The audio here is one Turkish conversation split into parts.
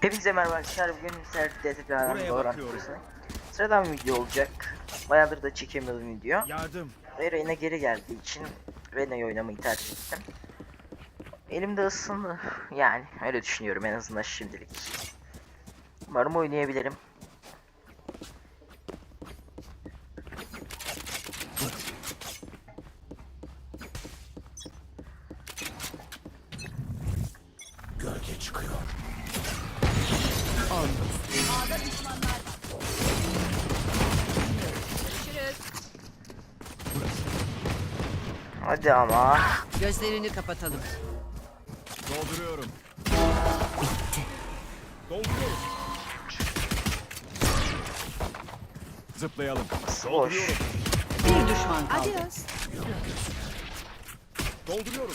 Hepinize merhaba arkadaşlar. Bugün sizlerle tekrardan Buraya Valorant bakıyorum. videosu. Sıradan bir video olacak. Bayağıdır da çekemiyordum video. Yardım. Ve Reyna geri geldiği için Reyna'yı oynamayı tercih ettim. Elimde ısındı. Yani öyle düşünüyorum en azından şimdilik. Umarım oynayabilirim. Gölge çıkıyor. Hadi ama. Gözlerini kapatalım. Dolduruyorum. Dolduruyorum. Zıplayalım. Boş. Bir düşman kaldı. Dolduruyorum.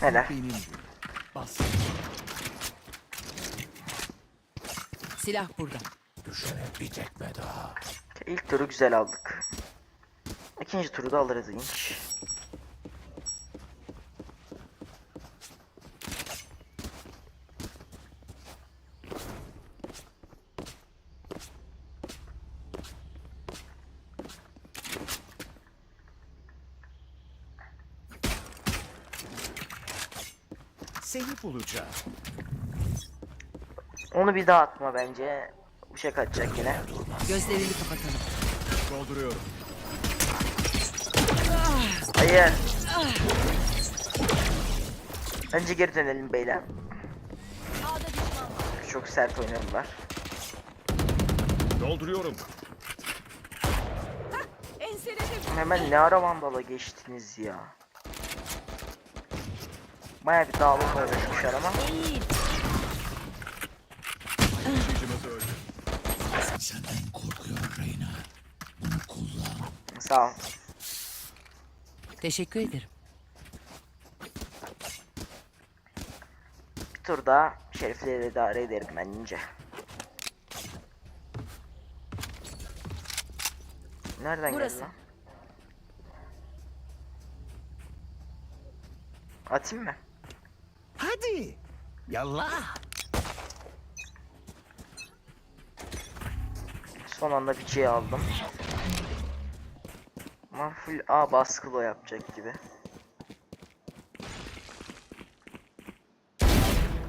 Helal. Bas. Silah burada. Düşene bir tekme daha. İlk turu güzel aldık. İkinci turu da alırız inş. Seni bulacağım. Onu bir daha atma bence. Uçak atacak yine. Gözlerini kapatalım. Dolduruyorum. Hayır. Bence geri dönelim beyler. Çok sert oynadılar. Dolduruyorum. Hemen ne ara vandala geçtiniz ya. Baya bir dağılım uğraşmışlar ama. Senden korkuyor Reyna. Bunu kullan. Sağ ol. Teşekkür ederim. Bir tur daha şerifleri idare ederim bence. Nereden Burası. geldi lan? Atayım mı? Hadi. Yallah. Son anda bir şey aldım. Ama full A baskılı yapacak gibi.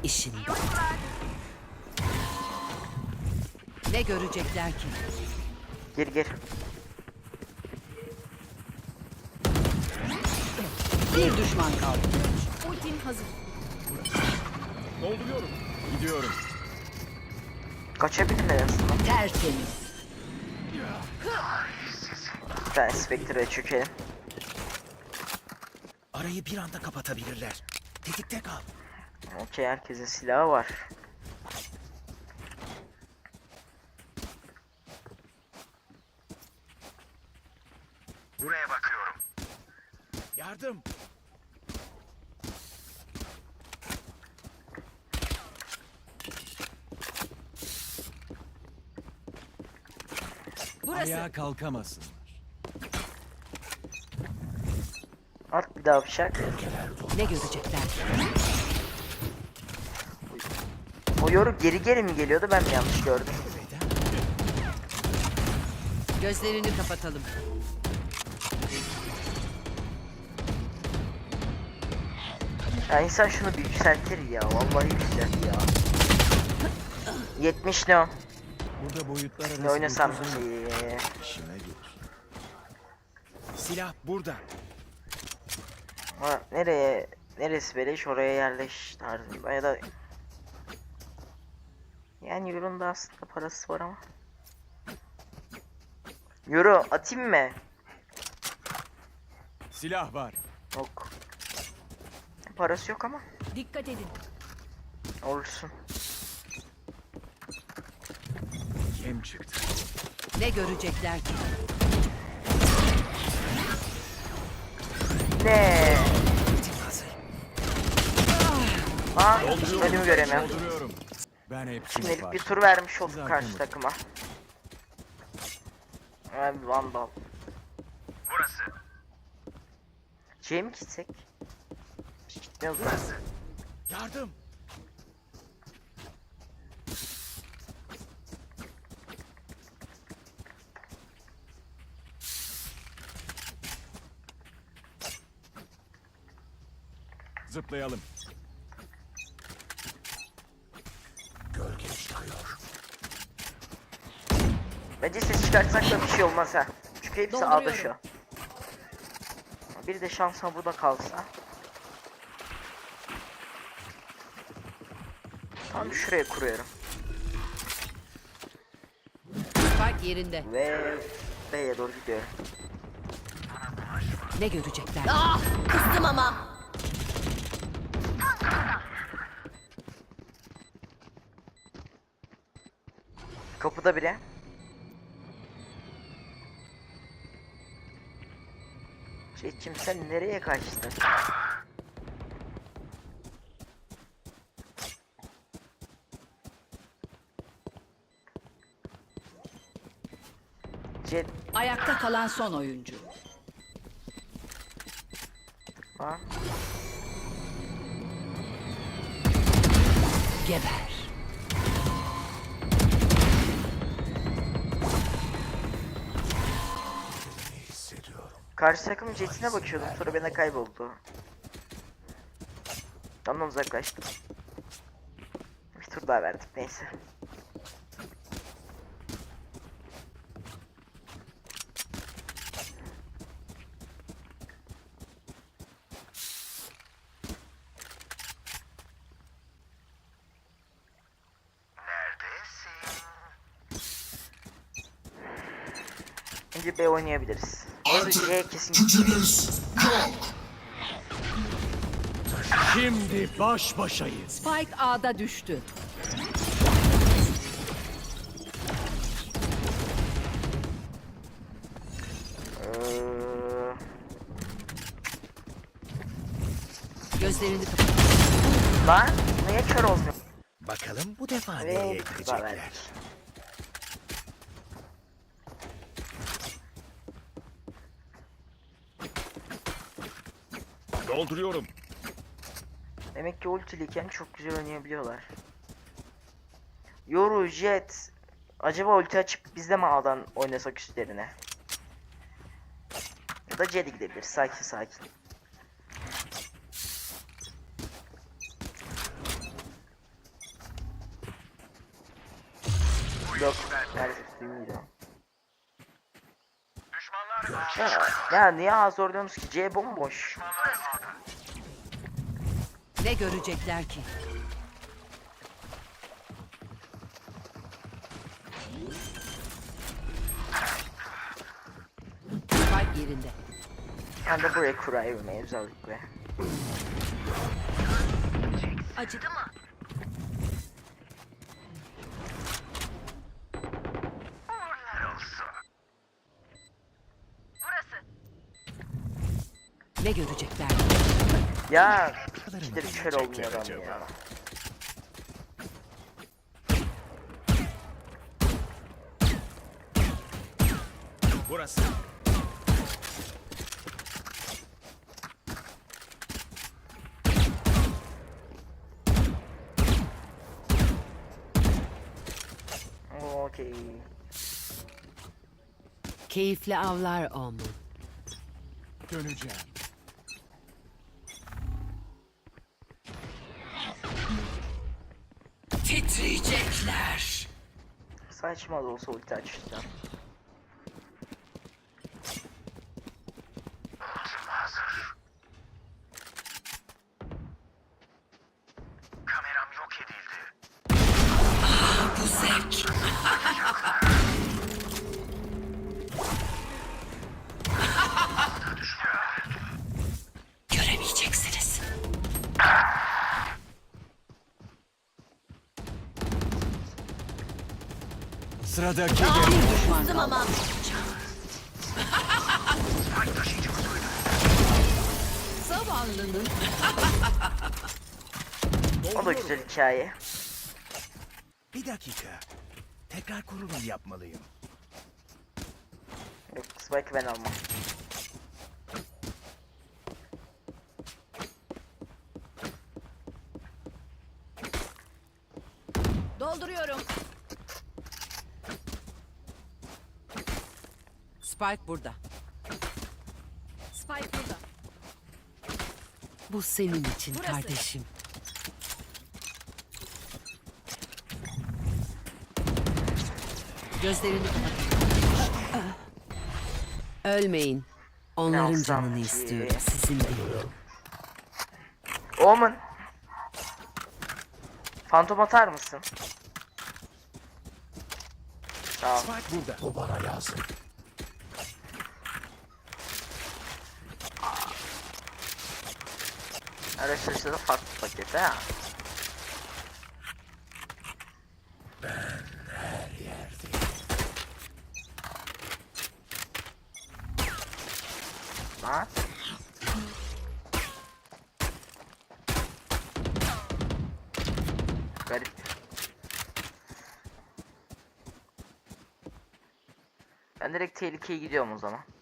İşin. Ne görecekler ki? Gir gir. Bir düşman kaldı. Dolduruyorum. Gidiyorum. Kaçabilir azından. Tertemiz. Bir tane Spectre'e çökelim. Arayı bir anda kapatabilirler. Tetikte kal. Okey herkesin silahı var. Burası. Ayağa kalkamasınlar. At bir daha bıçak. Ne görecekler? O yoru geri geri mi geliyordu ben mi yanlış gördüm? Gözlerini kapatalım. Ya insan şunu bir yükseltir ya. Vallahi güzel ya. 70 ne o? Burada boyutlar arası Ne oynasam ki? İşime gelir. Silah burada. Ha, nereye? Neresi beleş oraya yerleş tarzında ya da yani Euro'nun da aslında parası var ama. Euro atayım mı? Silah var. Yok. Parası yok ama. Dikkat edin. Olursun. Yem çıktı. Ne görecekler ki? Ne? Hazır. Aa, önümü göremiyorum. Dolduruyorum. Ben hepsini Şimdilik bir tur vermiş olduk karşı takıma. Abi Vandal. Burası. C'ye mi gitsek? Gitmiyoruz. Yardım. Zıplayalım. Gölge çıkıyor. Bence ses çıkartsak da bir şey olmaz ha. Çünkü hepsi A'da şu. an. Bir de şansa burada kalsa. Tam şuraya kuruyorum. Spike yerinde. Ve B'ye doğru gidiyorum. Ne görecekler? Ah kızdım ama. Kapıda biri. Çekim sen nereye kaçtın? Jet Ayakta kalan son oyuncu. lan. Geber. Karşı takımın jetine bakıyordum sonra bana kayboldu. Ondan uzaklaştım. Bir tur daha verdik neyse. Bence B oynayabiliriz. Orada C kesin Şimdi baş başayız. Spike A'da düştü. Gözlerini kapat. Lan niye kör olmuyor? Bakalım bu defa nereye gidecekler. Dolduruyorum. Demek ki ultiliyken çok güzel oynayabiliyorlar. Yoru, Jet. Acaba ulti açıp biz de mi A'dan oynasak üstlerine? Ya da Jet'e gidebilir. Sakin sakin. Yok. Maalesef duymuyor. Ya, niye A zorluyorsunuz ki? C bomboş. Ne görecekler ki? Spike yerinde. Ben de buraya kurayım özellikle. Acıdı mı? Ne görecekler? Ya İşte kör bilecekler olmuyor adam ya. Burası. Okey. Keyifli avlar olmun. Döneceğim. Saçma da olsa açacağım. Sıradaki Bir düşman Kızdım ama. Zavallının O da güzel hikaye. Bir dakika. Tekrar kurulum yapmalıyım. Yok Spike'ı ben almam. Dolduruyorum. Spike burada. Spike burada. Bu senin için Burası. kardeşim. Gözlerini kapatın. Ölmeyin. Onların canını ki? istiyorum. Sizin değil. Omen. Fantom atar mısın? Tamam. Spike burada. Bu bana lazım. Da farklı paket ha. Lan. Garip. Ben direkt tehlikeye gidiyorum o zaman.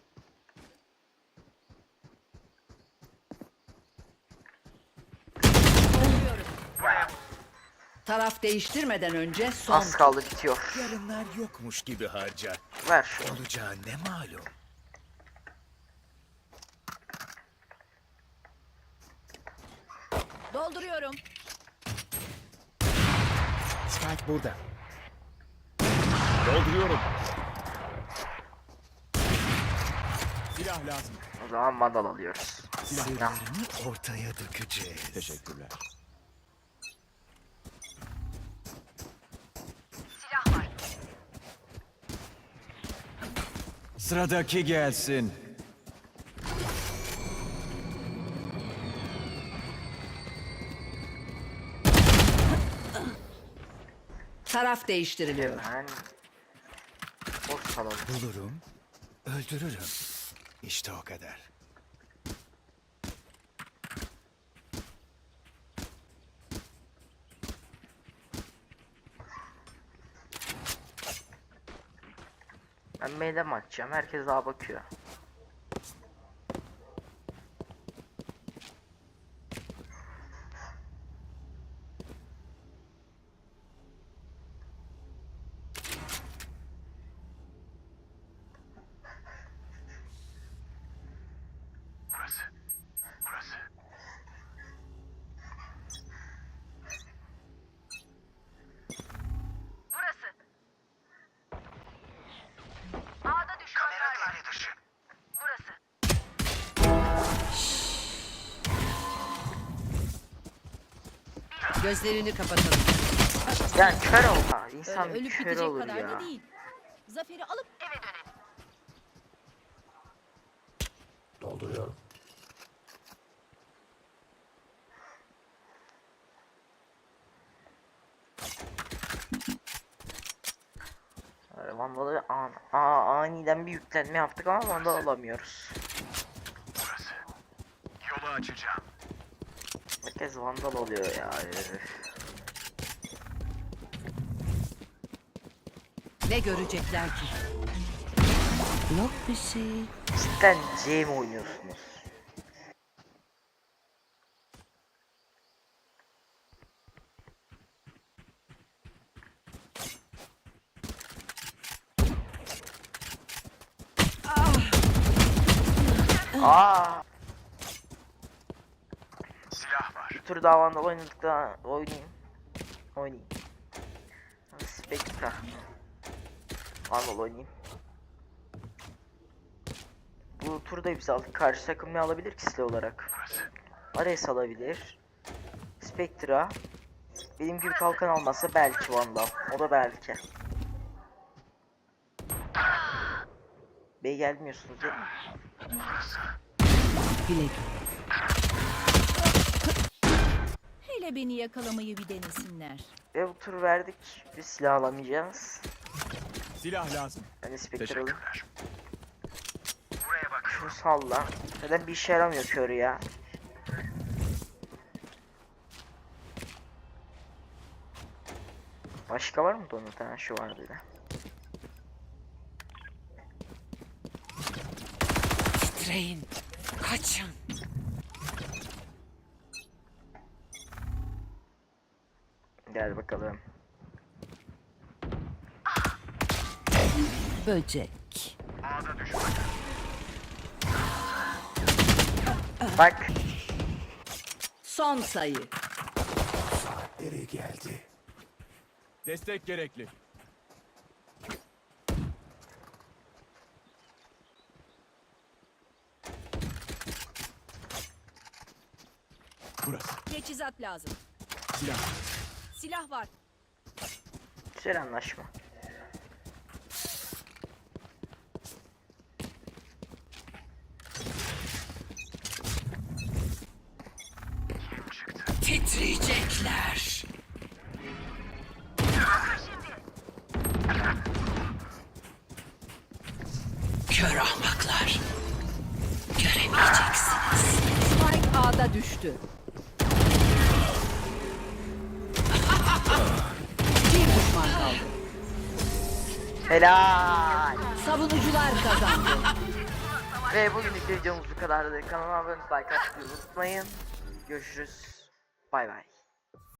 Taraf değiştirmeden önce son. Az kaldı bitiyor. Yarınlar yokmuş gibi harca. Ver şunu. Olacağı ne malum. Dolduruyorum. Spike burada. Dolduruyorum. Silah lazım. O zaman mandal alıyoruz. Silah. Silahlarını ortaya dökeceğiz. Teşekkürler. Sıradaki gelsin. Taraf değiştiriliyor. Ben... Boş kalalım. Bulurum, öldürürüm. İşte o kadar. Ben meydan açacağım? Herkes daha bakıyor. Gözlerini kapatalım. Ya kör ol ha. İnsan Öyle bir ölüp kör bitecek olur kadar ya. da değil. Zaferi alıp eve dönelim. Yani Vandalı an, aa, aniden bir yüklenme yaptık ama Vandal alamıyoruz. Burası. Yolu açacağım. Herkes Vandal oluyor ya. Ne görecekler ki? Yok bir şey. Cidden C mi oynuyorsunuz? Aa, Silah var. bir tur daha Vandal oynadık da oynayayım. Oynayayım. Spectra. Vandal oynayayım. Bu turda hepsi aldık. Karşı takım ne alabilir ki silah olarak? Ares alabilir. Spectra. Benim gibi kalkan almasa belki Vandal. O da belki. Bey gelmiyorsunuz değil mi? Hele beni yakalamayı bir denesinler. Ve bu tur verdik. Biz silah alamayacağız. Silah lazım. Ben de Spectre alayım. Buraya bak. Şunu salla. Neden bir işe yaramıyor kör ya? Başka var mı donut? Ha şu var bir de. Titreyin. Kaçın. Gel bakalım. Böcek. Bak. Son sayı. Nereye geldi? Destek gerekli. Burası. Teçhizat lazım. Silah. Silah var. Güzel anlaşma. Titriyecekler. Kör ahmaklar. Göremeyeceksiniz. Spike A'da düştü. Helal. Savunucular kazandı. Ve bugünlük videomuz bu kadardı. Kanalıma abone olmayı, like atmayı unutmayın. Görüşürüz. Bay bay.